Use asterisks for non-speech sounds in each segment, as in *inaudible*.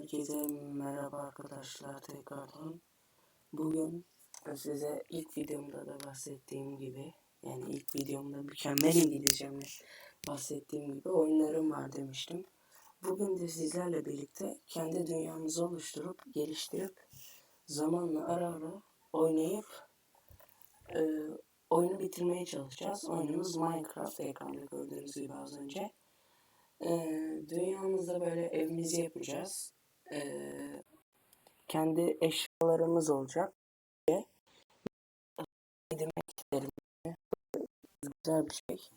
Herkese merhaba arkadaşlar tekrardan. Bugün size ilk videomda da bahsettiğim gibi yani ilk videomda mükemmel İngilizcemle bahsettiğim gibi oyunlarım var demiştim. Bugün de sizlerle birlikte kendi dünyamızı oluşturup geliştirip zamanla ara ara oynayıp e, oyunu bitirmeye çalışacağız. Oyunumuz Minecraft ekranda gördüğünüz gibi az önce. Ee, dünyamızda böyle evimizi yapacağız. Ee, kendi eşyalarımız olacak. Demek isterim. Güzel bir şey.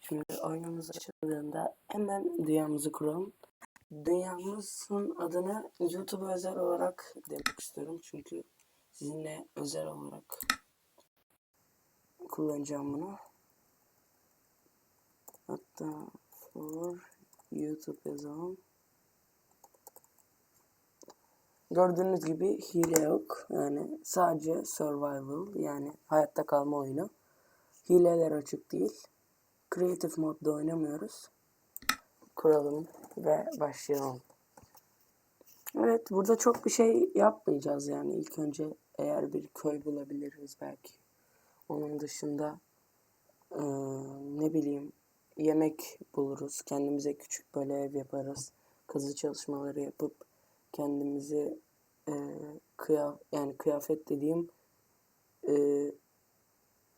Şimdi oyunumuz açıldığında hemen dünyamızı kuralım. Dünyamızın adını YouTube özel olarak demek istiyorum. Çünkü sizinle özel olarak kullanacağım bunu. Hatta for YouTube yazalım. Gördüğünüz gibi hile yok. Yani sadece survival yani hayatta kalma oyunu. Hileler açık değil. Creative modda oynamıyoruz. Kuralım ve başlayalım. Evet burada çok bir şey yapmayacağız yani ilk önce eğer bir köy bulabiliriz belki. Onun dışında ee, ne bileyim yemek buluruz. Kendimize küçük böyle ev yaparız. Kazı çalışmaları yapıp kendimizi e, kıyaf yani kıyafet dediğim e,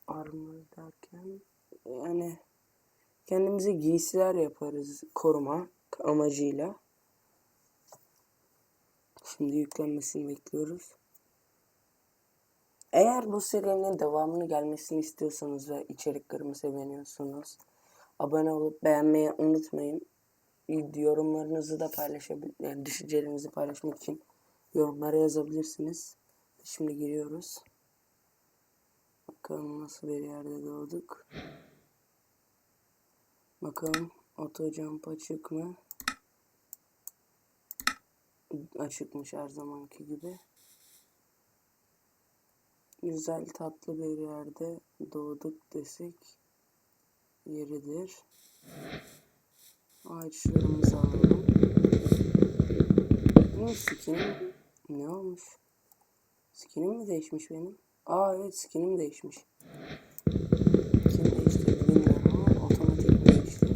armor derken yani kendimize giysiler yaparız koruma amacıyla. Şimdi yüklenmesini bekliyoruz. Eğer bu serinin devamını gelmesini istiyorsanız ve içeriklerimi seviyorsanız Abone olup beğenmeyi unutmayın. Yorumlarınızı da paylaşabil yani düşüncelerinizi paylaşmak için yorumlara yazabilirsiniz. Şimdi giriyoruz. Bakalım nasıl bir yerde doğduk. Bakalım auto jump açık mı? Açıkmış her zamanki gibi. Güzel tatlı bir yerde doğduk desek yeridir. Ağaçlarımızı alalım. Ne skinim? Ne olmuş? Skinim mi değişmiş benim? Aa evet skinim değişmiş. Kim değiştirdi bilmiyorum ama otomatik mi değişti?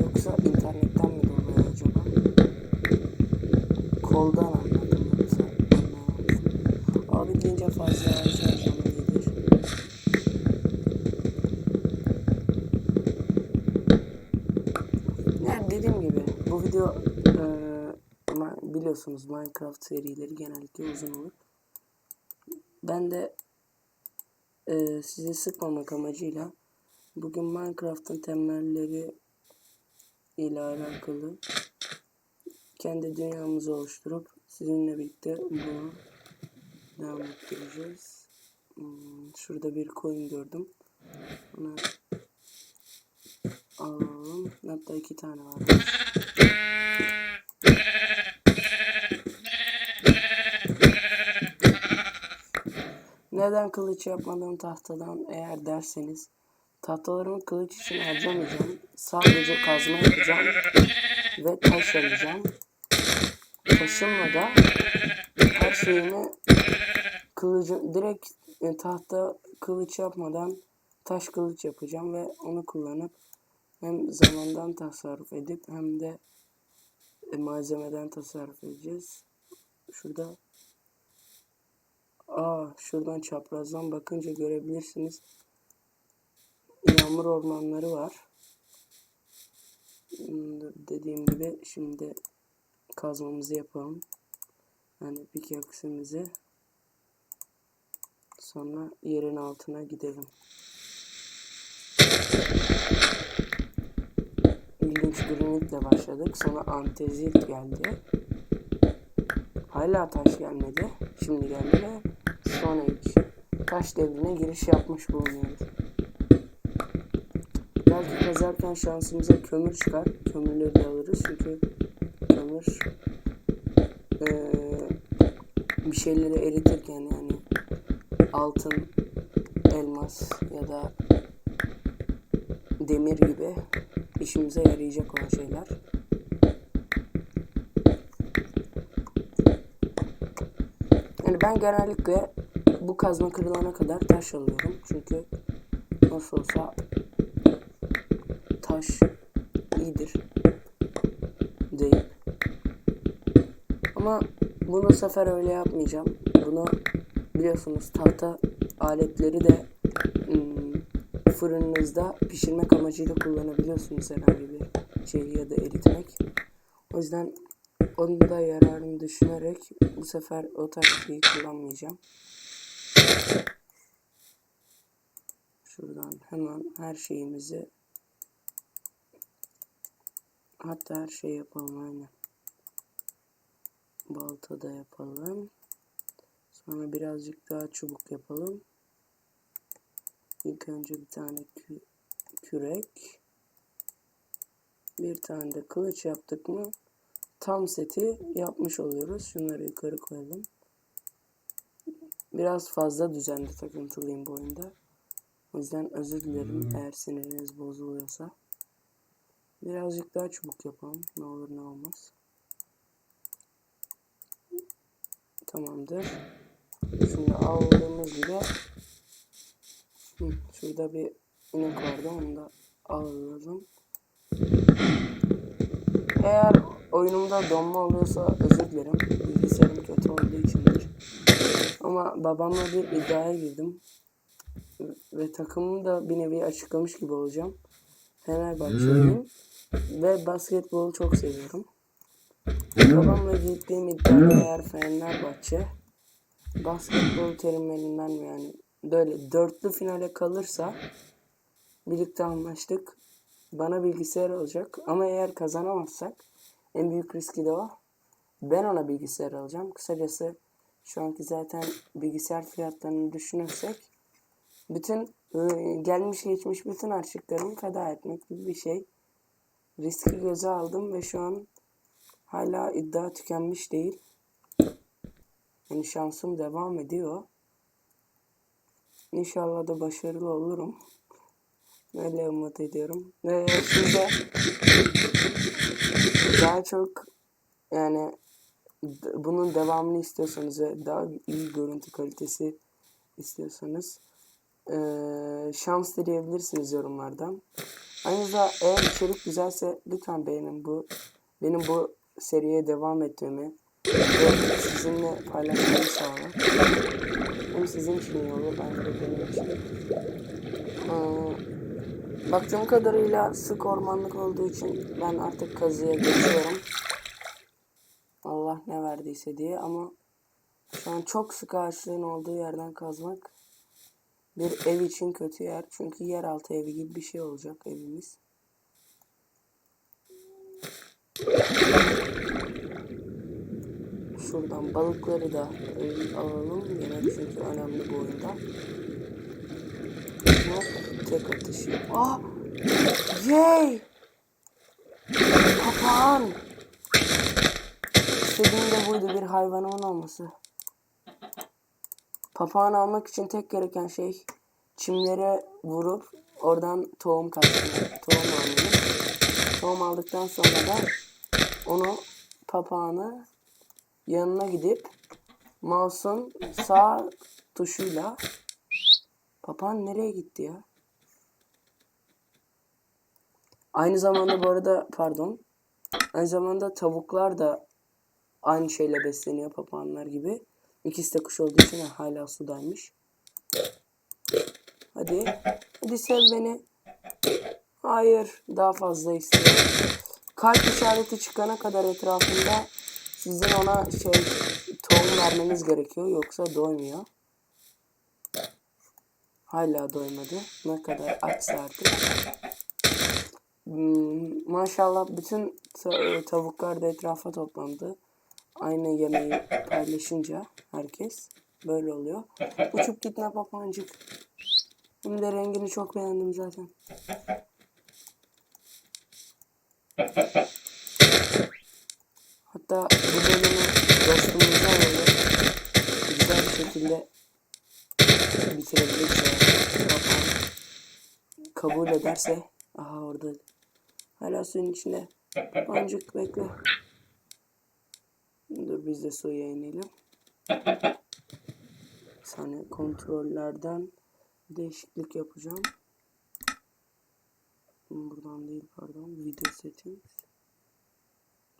Yoksa internetten mi dolayı acaba? Koldan video e, biliyorsunuz Minecraft serileri genellikle uzun olur. Ben de e, sizi sıkmamak amacıyla bugün Minecraft'ın temelleri ile alakalı kendi dünyamızı oluşturup sizinle birlikte bunu devam ettireceğiz. Hmm, şurada bir coin gördüm. Bunu alalım. Hatta iki tane var. Neden kılıç yapmadım tahtadan eğer derseniz tahtalarımı kılıç için harcamayacağım. Sadece kazma yapacağım ve taş alacağım. Taşımla da her şeyimi kılıcı direkt e, tahta kılıç yapmadan taş kılıç yapacağım ve onu kullanıp hem zamandan tasarruf edip hem de e, malzemeden tasarruf edeceğiz. Şurada Aa şuradan çaprazdan bakınca görebilirsiniz. Yağmur ormanları var. Hmm, dediğim gibi şimdi kazmamızı yapalım. Yani pickaxe'imizi sonra yerin altına gidelim. Granitle başladık. Sonra antezit geldi. Hala taş gelmedi. Şimdi geldi ve Stone Age. Taş devrine giriş yapmış bulunuyoruz. Belki kazarken şansımıza kömür çıkar. Kömürleri de alırız çünkü kömür ee, bir şeyleri eritirken yani altın, elmas ya da demir gibi işimize yarayacak olan şeyler. ben genellikle bu kazma kırılana kadar taş alıyorum. Çünkü nasıl olsa taş iyidir. Değil. Ama bunu sefer öyle yapmayacağım. Bunu biliyorsunuz tahta aletleri de fırınınızda pişirmek amacıyla kullanabiliyorsunuz herhangi bir şeyi ya da eritmek. O yüzden onun da yararını düşünerek bu sefer o taktiği kullanmayacağım. Şuradan hemen her şeyimizi hatta her şey yapalım aynen. Balta da yapalım. Sonra birazcık daha çubuk yapalım. İlk önce bir tane kü- kürek. Bir tane de kılıç yaptık mı tam seti yapmış oluyoruz. Şunları yukarı koyalım. Biraz fazla düzenli takıntılıyım bu oyunda. O yüzden özür dilerim eğer siniriniz bozuluyorsa. Birazcık daha çubuk yapalım. Ne olur ne olmaz. Tamamdır. Şimdi aldığımız gibi Hı, şurada bir inek vardı onu da alalım. Eğer oyunumda donma oluyorsa özür dilerim. Bilgisayarım kötü olduğu içindir. Ama babamla bir iddiaya girdim. Ve takımımı da bir nevi açıklamış gibi olacağım. Fenerbahçeliyim. Ve basketbolu çok seviyorum. Babamla gittiğim iddiada eğer Fenerbahçe basketbol terimlerinden yani böyle dörtlü finale kalırsa birlikte anlaştık. Bana bilgisayar olacak ama eğer kazanamazsak en büyük riski de o. Ben ona bilgisayar alacağım. Kısacası şu anki zaten bilgisayar fiyatlarını düşünürsek bütün e, gelmiş geçmiş bütün harçlıklarımı feda etmek gibi bir şey. Riski göze aldım ve şu an hala iddia tükenmiş değil. Yani şansım devam ediyor. İnşallah da başarılı olurum. Öyle umut ediyorum. Ve siz de daha çok yani bunun devamını istiyorsanız ve daha iyi görüntü kalitesi istiyorsanız eee şans dileyebilirsiniz yorumlardan. Ayrıca eğer içerik güzelse lütfen beğenin bu benim bu seriye devam etmemi ve sizinle paylaşmamı sağlar. Hem sizin için iyi olur bence de benim için. Ee, Baktığım kadarıyla sık ormanlık olduğu için ben artık kazıya geçiyorum. Allah ne verdiyse diye ama şu an çok sık ağaçlığın olduğu yerden kazmak bir ev için kötü yer. Çünkü yeraltı evi gibi bir şey olacak evimiz. Şuradan balıkları da alalım. Yemek çünkü önemli bu oyunda. Hop tek atışı. Ah! Yay! Papağan! İstediğim de buydu bir hayvanımın olması. Papağan almak için tek gereken şey çimlere vurup oradan tohum kaçırmak. Tohum almalıyım. Tohum aldıktan sonra da onu papağanı yanına gidip mouse'un sağ tuşuyla papağan nereye gitti ya? Aynı zamanda bu arada pardon. Aynı zamanda tavuklar da aynı şeyle besleniyor papağanlar gibi. İkisi de kuş olduğu için hala sudaymış. Hadi. Hadi sev beni. Hayır. Daha fazla istiyorum. Kalp işareti çıkana kadar etrafında sizin ona şey tohum vermeniz gerekiyor. Yoksa doymuyor. Hala doymadı. Ne kadar açsa artık. Hmm, maşallah bütün ta- tavuklar da etrafa toplandı. Aynı yemeği paylaşınca herkes böyle oluyor. Uçup gitme papağancık. Hem de rengini çok beğendim zaten. Hatta bu bölümü dostumuza alalım. Güzel bir şekilde bitirebiliriz. eğer Papağan kabul ederse. Aha orada. Hala suyun içinde. Papağancık bekle. Dur biz de suya inelim. Saniye kontrollerden değişiklik yapacağım. Buradan değil pardon. Video settings.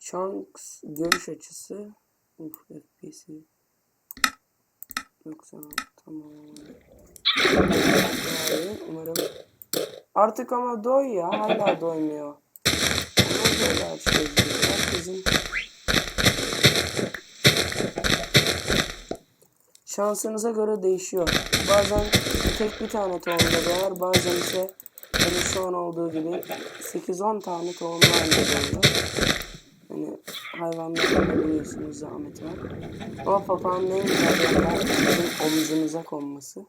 Chunks görüş açısı. Uf FPS'i. 90 tamam. Umarım. Artık ama doy ya. Hala doymuyor. Herkesin şansınıza göre değişiyor. Bazen tek bir tane tohumda doğar, bazen ise hani şu an olduğu gibi 8-10 tane tohumlu halde doğuyor. Hayvanlarda da biliyorsunuz zahmet var. Ama papağanın en güzel yanı bizim omzumuza konması.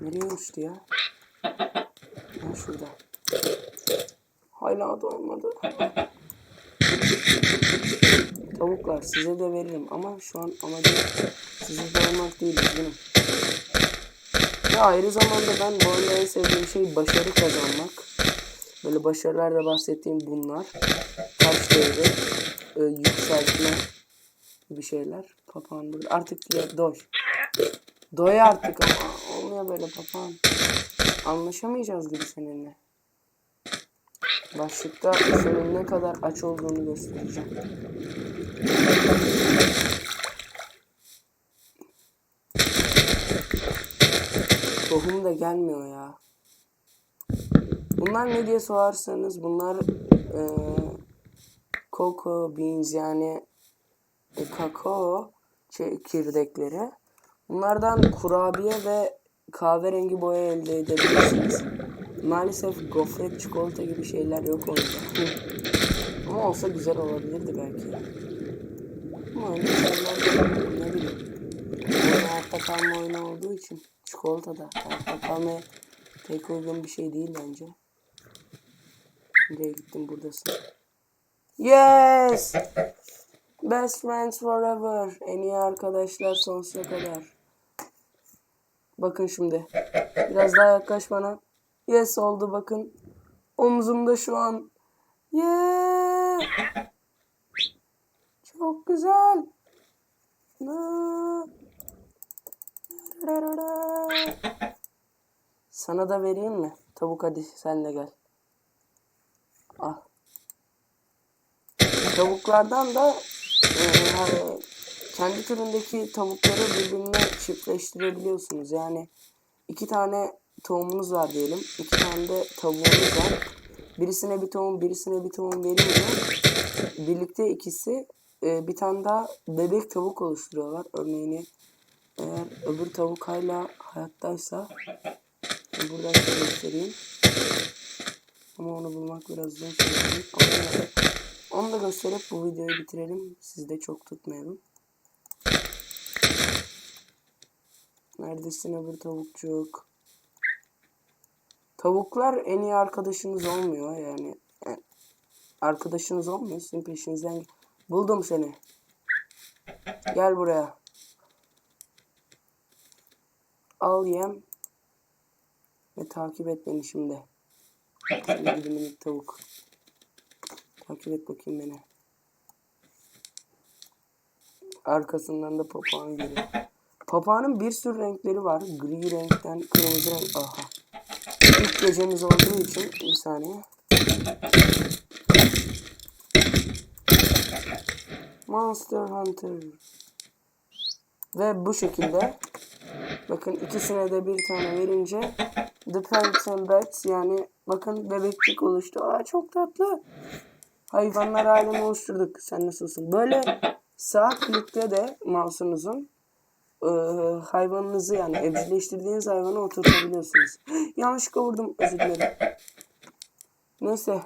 Nereye uçtu ya? Ha şurada. Hala doymadı. Tavuklar size de veririm ama şu an amacım sizi doyurmak değil üzgünüm. Ve ayrı zamanda ben bu oyunda en sevdiğim şey başarı kazanmak. Böyle başarılarda bahsettiğim bunlar. Taş devri, e, yükseltme gibi şeyler. Papağan burada. Artık ya doy. Doy artık ama olmuyor böyle papağan. Anlaşamayacağız gibi seninle. Başlıkta senin ne kadar aç olduğunu göstereceğim. Tohum da gelmiyor ya. Bunlar ne diye sorarsanız bunlar e, cocoa beans yani e, kakao çekirdekleri. Bunlardan kurabiye ve kahverengi boya elde edebilirsiniz. Maalesef gofret, çikolata gibi şeyler yok onda. Ama olsa güzel olabilirdi belki. Ama öyle şeyler ne bileyim. Hayatta kalma oyunu olduğu için çikolata da hayatta kalmaya pek uygun bir şey değil bence. Nereye gittin buradasın? Yes! *laughs* Best friends forever. En iyi arkadaşlar sonsuza kadar. Bakın şimdi. Biraz daha yaklaş bana. Yes oldu bakın. Omzumda şu an. Yeah! Çok güzel. Sana da vereyim mi? Tavuk hadi sen de gel. Al. Tavuklardan da e, hani kendi türündeki tavukları birbirine çiftleştirebiliyorsunuz. Yani iki tane tohumunuz var diyelim. İki tane de tavuğunuz var. Birisine bir tohum, birisine bir tohum verince birlikte ikisi e, bir tane daha bebek tavuk oluşturuyorlar. Örneğini eğer öbür tavuk hala hayattaysa buradan göstereyim. Ama onu bulmak biraz zor onu da gösterip bu videoyu bitirelim. Sizi de çok tutmayalım. Neredesin öbür tavukçuk? Tavuklar en iyi arkadaşınız olmuyor yani. yani arkadaşınız olmuyor. Sizin peşinizden buldum seni. Gel buraya. Al yem. Ve takip et beni şimdi. Minik tavuk. Takip bakayım beni. Arkasından da papağan geliyor. Papağanın bir sürü renkleri var. Gri renkten kırmızı renk. Aha. İlk gecemiz olduğu için bir saniye. Monster Hunter. Ve bu şekilde bakın ikisine de bir tane verince The Parents and Bats yani bakın bebekçik oluştu. Aa çok tatlı. Hayvanlar alemi oluşturduk. Sen nasılsın? Böyle sağ klikte de mouse'unuzun e, hayvanınızı yani evcilleştirdiğiniz hayvanı oturtabiliyorsunuz. *gasps* Yanlışlıkla vurdum. Özür dilerim. Neyse.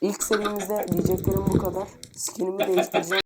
İlk serimizde diyeceklerim bu kadar. Skinimi değiştireceğim.